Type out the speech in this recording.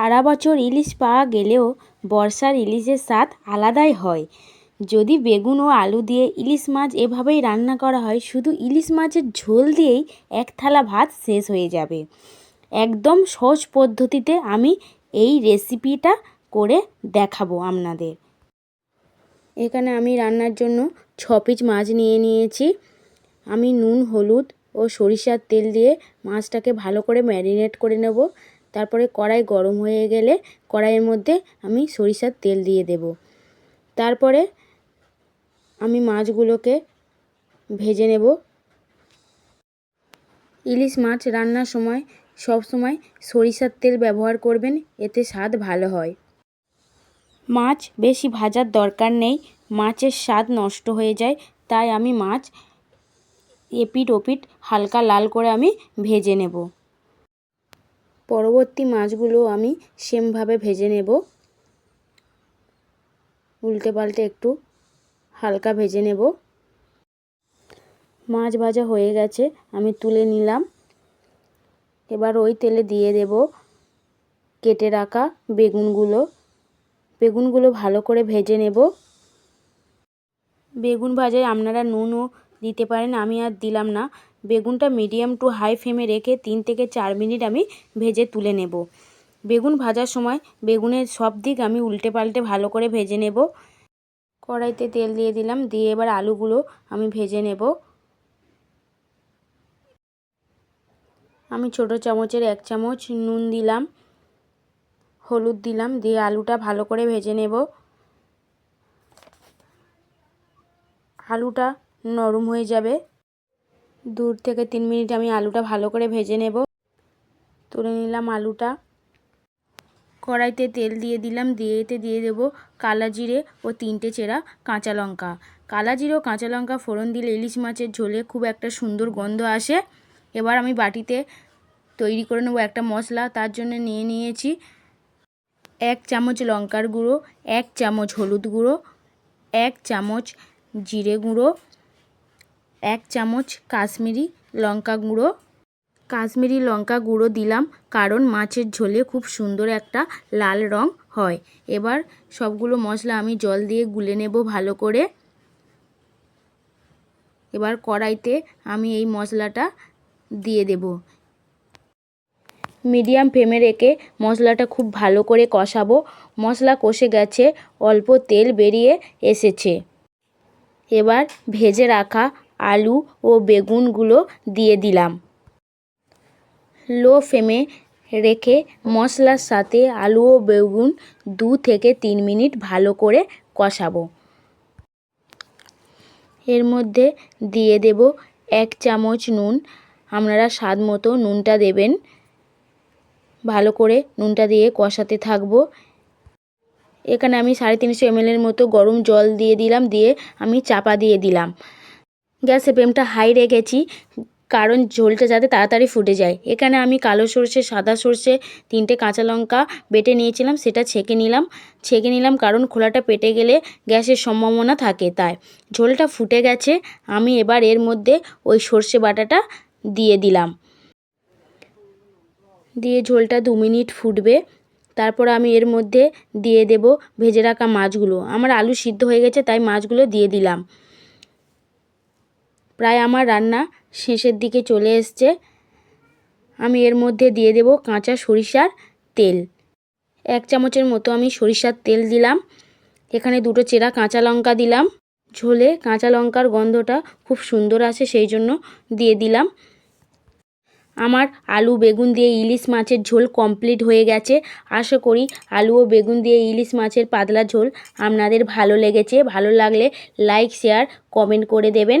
সারা বছর ইলিশ পাওয়া গেলেও বর্ষার ইলিশের স্বাদ আলাদাই হয়। যদি বেগুন ও আলু দিয়ে ইলিশ মাছ এভাবেই রান্না করা হয়, শুধু ইলিশ মাছের ঝোল দিয়েই এক থালা ভাত শেষ হয়ে যাবে। একদম সহজ পদ্ধতিতে আমি এই রেসিপিটা করে দেখাবো আপনাদের। এখানে আমি রান্নার জন্য ছ পিস মাছ নিয়ে নিয়েছি। আমি নুন, হলুদ ও সরিষার তেল দিয়ে মাছটাকে ভালো করে ম্যারিনেট করে নেব। তারপরে কড়াই গরম হয়ে গেলে কড়াইয়ের মধ্যে আমি সরিষার তেল দিয়ে দেব। তারপরে আমি মাছগুলোকে ভেজে নেব। ইলিশ মাছ রান্নার সময়, সব সময় সরিষার তেল ব্যবহার করবেন, এতে স্বাদ ভালো হয়। মাছ বেশি ভাজার দরকার নেই, মাছের স্বাদ নষ্ট হয়ে যায়, তাই আমি মাছ এপিট ওপিট হালকা লাল করে আমি ভেজে নেব। পরবর্তী মাছগুলো আমি সেমভাবে ভেজে নেব। উল্টে পাল্টে একটু হালকা ভেজে নেব। মাছ ভাজা হয়ে গেছে, আমি তুলে নিলাম। এবার ওই তেলে দিয়ে দেব কেটে রাখা বেগুনগুলো। বেগুনগুলো ভালো করে ভেজে নেব। বেগুন ভাজায় আপনারা নুনও দিতে পারেন, আমি আর দিলাম না। বেগুনটা মিডিয়াম টু হাই ফ্লেমে রেখে তিন থেকে চার মিনিট আমি ভেজে তুলে নেব। বেগুন ভাজার সময় বেগুনের সব দিক আমি উল্টে পাল্টে ভালো করে ভেজে নেব। কড়াইতে তেল দিয়ে দিলাম, দিয়ে এবার আলুগুলো আমি ভেজে নেব। আমি ছোট চামচের এক চামচ নুন দিলাম, হলুদ দিলাম, দিয়ে আলুটা ভালো করে ভেজে নেব। আলুটা নরম হয়ে যাবে। দূর থেকে তিন মিনিট আমি আলুটা ভালো করে ভেজে নেব। তুলে নিলাম আলুটা। কড়াইতে তেল দিয়ে দিলাম, দিয়ে এতে দিয়ে দেবো কালা জিরে ও তিনটে চেরা কাঁচা লঙ্কা। কালা জিরে ও কাঁচা লঙ্কা ফোড়ন দিলে ইলিশ মাছের ঝোলে খুব একটা সুন্দর গন্ধ আসে। এবার আমি বাটিতে তৈরি করে নেব একটা মশলা, তার জন্য নিয়ে নিয়েছি এক চামচ লঙ্কার গুঁড়ো, এক চামচ হলুদ গুঁড়ো, এক চামচ জিরে গুঁড়ো এক চামচ কাশ্মীরি লঙ্কা গুঁড়ো। কাশ্মীরি লঙ্কা গুঁড়ো দিলাম কারণ মাছের ঝোলে খুব সুন্দর একটা লাল রং হয়। এবার সবগুলো মশলা আমি জল দিয়ে গুলে নেব ভালো করে। এবার কড়াইতে আমি এই মশলাটা দিয়ে দেব। মিডিয়াম ফ্লেমে রেখে মশলাটা খুব ভালো করে কষাবো। মশলা কষে গেছে, অল্প তেল বেরিয়ে এসেছে। এবার ভেজে রাখা আলু ও বেগুনগুলো দিয়ে দিলাম। লো ফ্লেমে রেখে মশলার সাথে আলু ও বেগুন দু থেকে তিন মিনিট ভালো করে কষাবো। এর মধ্যে দিয়ে দেব এক চামচ নুন। আপনারা স্বাদ মতো নুনটা দেবেন। ভালো করে নুনটা দিয়ে কষাতে থাকব। এখানে আমি সাড়ে তিনশো এমএলের মতো গরম জল দিয়ে দিলাম, দিয়ে আমি চাপা দিয়ে দিলাম। গ্যাসের ফ্লেমটা হাই রেখেছি, কারণ ঝোলটা যাতে তাড়াতাড়ি ফুটে যায়। এখানে আমি কালো সর্ষে, সাদা সর্ষে, তিনটে কাঁচা লঙ্কা বেটে নিয়েছিলাম, সেটা ছেঁকে নিলাম। ছেঁকে নিলাম কারণ খোলাটা পেটে গেলে গ্যাসের সম্ভাবনা থাকে তাই। ঝোলটা ফুটে গেছে, আমি এবার এর মধ্যে ওই সর্ষে বাটাটা দিয়ে দিলাম। দিয়ে ঝোলটা দু মিনিট ফুটবে, তারপর আমি এর মধ্যে দিয়ে দেব ভেজে রাখা মাছগুলো। আমার আলু সিদ্ধ হয়ে গেছে, তাই মাছগুলো দিয়ে দিলাম। প্রায় আমার রান্না শেষের দিকে চলে এসছে। আমি এর মধ্যে দিয়ে দেব কাঁচা সরিষার তেল। এক চামচের মতো আমি সরিষার তেল দিলাম। এখানে দুটো চেরা কাঁচা লঙ্কা দিলাম। ঝোলে কাঁচা লঙ্কার গন্ধটা খুব সুন্দর আসে, সেই জন্য দিয়ে দিলাম। আমার আলু বেগুন দিয়ে ইলিশ মাছের ঝোল কমপ্লিট হয়ে গেছে। আশা করি আলু ও বেগুন দিয়ে ইলিশ মাছের পাতলা ঝোল আপনাদের ভালো লেগেছে। ভালো লাগলে লাইক, শেয়ার, কমেন্ট করে দেবেন।